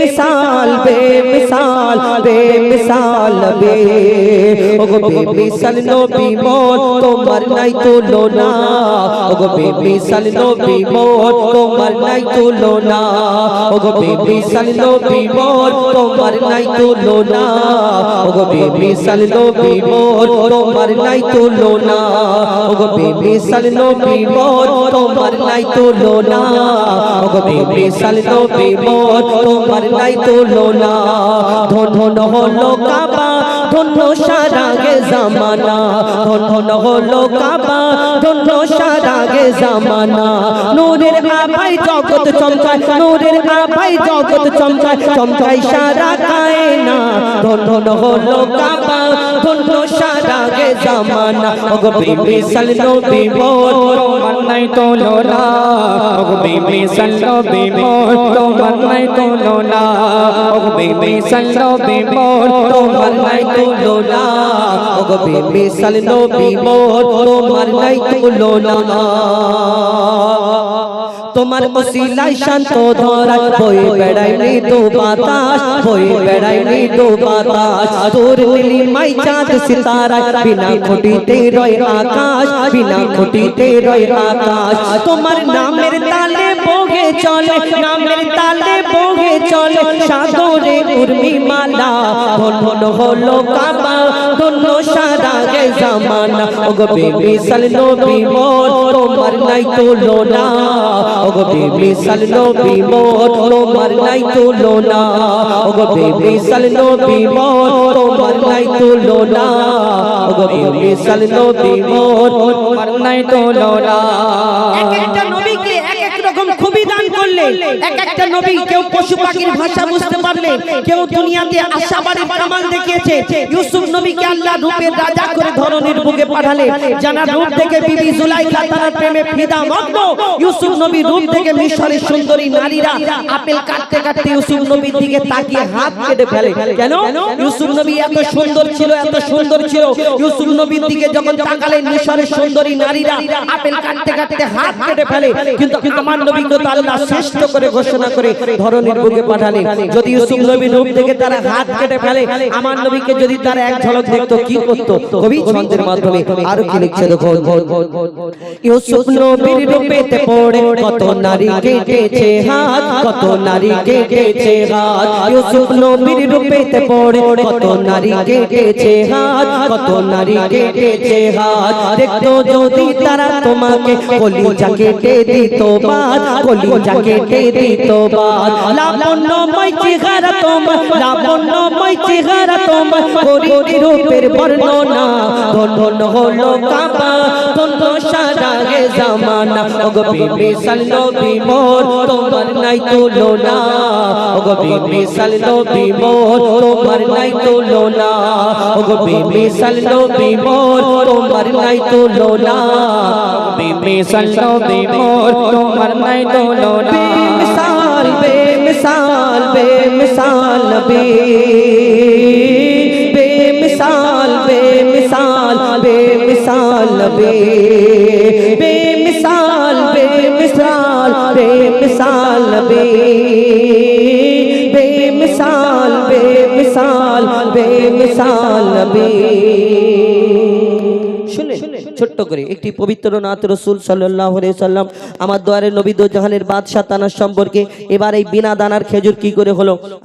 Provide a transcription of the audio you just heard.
বেমিসাল বেমিসাল বেমিসাল বে। ওগো বেমিসাল নবী মোর তোমার নাই তুলো না ওগো বেমিসাল নবী মোর তোমার নাই তুলো না ওগো বেমিসাল নবী মোর তোমার নাই তুলো না ওগো বেমিসাল নবী মোর তোমার নাই তুলো না ওগো বেমিসাল নবী মোর তোমার নাই তুলো না ওগো বেমিসাল নবী মোর তোমার নাই তুলনা ধন ধন হলো কাবা ধন্য সারাগে জামানা। ধন হলো কাবা ধন্য সারাগে জামানা। নূরের আপাই জগৎ চমকায়, নূরের আপাই জগৎ চমকায় চমকায় সারা কায়না ধন্য হলো কাবা, ধন্য সারাগে জামানা। ওগো বিবি সালনো বিমোর, তোমার নাই তুলনা ও বিবি সাল্লো বিমোর, তোমার নাই তুলনা ও বিবি সাল্লো বিমোর, তোমার নাই তুলনা ওগো বিবি সালনো বিমোর, তোমার নাই তুলনা তোমার ওসিলাই শান্ত ধরা বই বেড়াই মৃদু বাতাস বই বেড়াই মৃদু বাতাস। তোর নীলি মাই চাঁদ সিতারা বিনা খুঁটিতে রয় আকাশ বিনা খুঁটিতে রয় আকাশ। তোমার নামের চলে, নামের তালে বগে চলে, সাদরে উর্মি মালা ধন্য হলো কাবা ধন্য সারা গে জামানা। ওগো বেবি সাল নবী মোর, তোমার নাই তুলনা। ওগো বেবি সাল নবী মোর, তোমার নাই তুলনা। ওগো বেবি সাল নবী মোর, তোমার নাই তুলনা। ওগো বেবি সাল নবী মোর, তোমার নাই তুলনা। এক একটা নবীকে এক এক রকম খুবই দান করলেন এক একটা নবী কেউ পশু পাখির ভাষা বুঝতে পারলেন কেউ দুনিয়াতে আশাবাড়ির কামাল দেখিয়েছে। ইউসুফ নবীকে আল্লাহ রূপের রাজা করে ধরনের বুকে পাঠালেন জানা রূপ থেকে বিবি জুলাইখা তার প্রেমে ফিদা মগ্ন। ইউসুফ নবী রূপ থেকে মিশরের সুন্দরী নারীরা আপেল কাটতে কাটতে ইউসুফ নবীর দিকে তাকিয়ে হাত কেটে ফেলে। কেন? ইউসুফ নবী এত সুন্দর ছিল, এত সুন্দর ছিল। ইউসুফ নবীর দিকে যখন তাকালেন মিশরের সুন্দরী নারীরা আপেল কাটতে কাটতে হাত কেটে ফেলে। কিন্তু আমার নবীকে তো আল্লাহ শ্রেষ্ঠ করে ঘোষণা করে ধরনের বুকে পাঠালেন যদি ইউসুফ নবীর রূপ থেকে তারা হাত কেটে ফেলে, আমার নবীকে যদি তারা এক ঝলক দেখতো, কি করতো? কবি ছন্দের মাধ্যমে আরও কি লিখছে দেখো ইউসুফ নবীর রূপেতে পড়ে কত নারী কেটেছে হাত, কত নারী কেটেছে হাত। ইউসুফ নবীর রূপেতে পড়ে কত নারী কেটেছে হাত, কত নারী কেটেছে হাত। দেখতো যদি তারা তোমাকে কলিজা কেটে দিত বাদ কলিজা কেটে দিত বাদ লাবণ্যময় চেহারা তোমার লাবণ্যময় চেহারা তোমার করি রূপের বর্ণনা। ধন ধন হলো কাবা ধন্য সারা গে জামানা। ওগো বিবি সালনো বিমোর তোমার নাই তুলনা। ওগো বেসলো দে মোর, তোমার নাই দোলো না মিসাল বে মিসাল বে মিসাল নবী। বে মিসাল বে মিসাল বে মিসাল নবী। বে মিসাল বে মিসাল বে মিসাল নবী। বে মিসাল বে মিসাল বে মিসাল নবী। শুনে ছোট্ট করে একটি পবিত্র নাথ রসুল সাল্লাহ সাল্লাম আমার দোয়ারে নবী দো জাহানের বাদশাহ তানার সম্পর্কে এবার এই বিনা দানার খেজুর কি করে হলো?